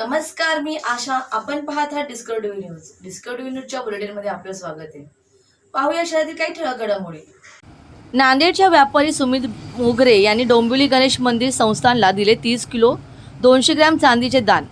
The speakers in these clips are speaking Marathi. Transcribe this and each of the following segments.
नमस्कार मी आशा. आपण पाहत आहात डिस्कवरी न्यूज डिस्कवरी न्यूजच्या बुलेटिनमध्ये आपलं स्वागत आहे. पाहूया शहरातील काही ठळक घडामोडी. नांदेडच्या व्यापारी सुमित मोगरे यांनी डोंबिवली गणेश मंदिर संस्थानला दिले तीस किलो दोनशे ग्रॅम चांदीचे दान.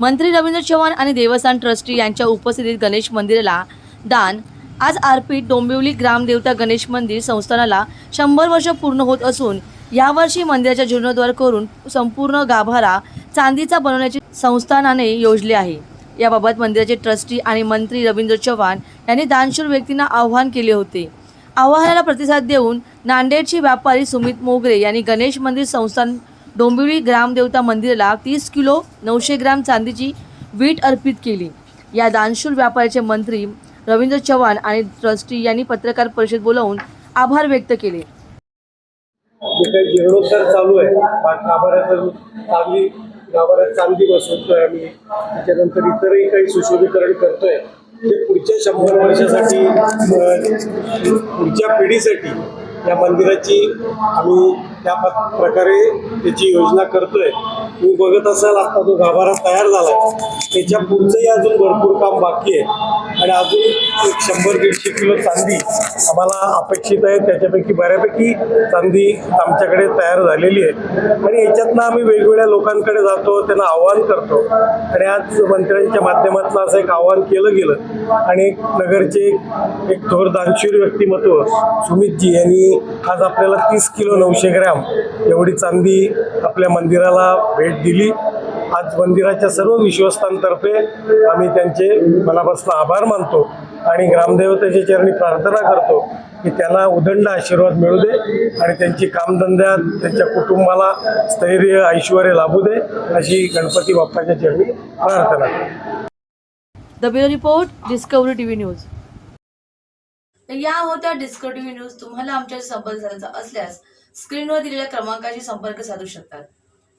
मंत्री रवींद्र चव्हाण आणि देवस्थान ट्रस्टी यांच्या उपस्थितीत गणेश मंदिराला दान. आज आरपीट डोंबिवली ग्रामदेवता गणेश मंदिर संस्थानाला शंभर वर्ष पूर्ण होत असून यावर्षी मंदिराच्या जीर्णोद्धार करून संपूर्ण गाभारा चांदीचा बनवण्याचे संस्थानाने योजले आहे. याबाबत मंदिराचे ट्रस्टी आणि मंत्री रवींद्र चव्हाण यांनी दानशूर व्यक्तींना आवाहन केले होते. आव्हानाला प्रतिसाद देऊन नांदेडचे व्यापारी सुमित मोगरे यांनी गणेश मंदिर संस्थान डोंबिवली ग्रामदेवता मंदिराला तीस किलो नऊशे ग्राम चांदीची वीट अर्पित केली. या दानशूर व्यापाराचे मंत्री रवींद्र चव्हाण आणि ट्रस्टी यांनी पत्रकार परिषद बोलावून आभार व्यक्त केले. जे काही जीर्णोद्धार चालू आहे बा- गाभाऱ्याचं चांदी गाभाऱ्यात चांदी बसवतोय आम्ही. त्याच्यानंतर इतरही काही सुशोभीकरण करतोय. ते पुढच्या शंभर वर्षासाठी पुढच्या पिढीसाठी या मंदिराची आम्ही त्या प- प्रकारे त्याची योजना करतोय. तुम्ही बघत असाल आता जो गाभारा तयार झाला त्याच्या पुढचंही अजून भरपूर काम बाकी आहे. आणि अजून एक शंभर दीडशे किलो चांदी आम्हाला अपेक्षित आहे. त्याच्यापैकी बऱ्यापैकी चांदी आमच्याकडे तयार झालेली आहे. आणि याच्यातनं आम्ही वेगवेगळ्या लोकांकडे जातो त्यांना आव्हान करतो. आणि आज मंत्र्यांच्या माध्यमातून असं एक आव्हान केलं गेलं. आणि एक नगरचे एक- एक थोर दानशूर व्यक्तिमत्व सुमितजी यांनी आज आपल्याला तीस किलो नऊशे ग्रॅम एवढी चांदी आपल्या मंदिराला भेट दिली. आज मंदिराच्या सर्व विश्वस्तांतर्फे आम्ही त्यांचे मनापासून आभार मानतो आणि ग्रामदेवतेच्या चरणी प्रार्थना करतो की त्यांना उदंड आशीर्वाद मिळू दे आणि त्यांची कामधंद्यात त्यांच्या कुटुंबाला स्थैर्य ऐश्वर लाभू दे अशी गणपती बाप्पाच्या चरणी प्रार्थना. The bureau report Discovery TV news या होत्या डिस्कवरी टीव्ही न्यूज तुम्हाला आमच्याशी संपर्क साधायचा असल्यास स्क्रीनवर दिलेल्या क्रमांकाशी संपर्क साधू शकतात.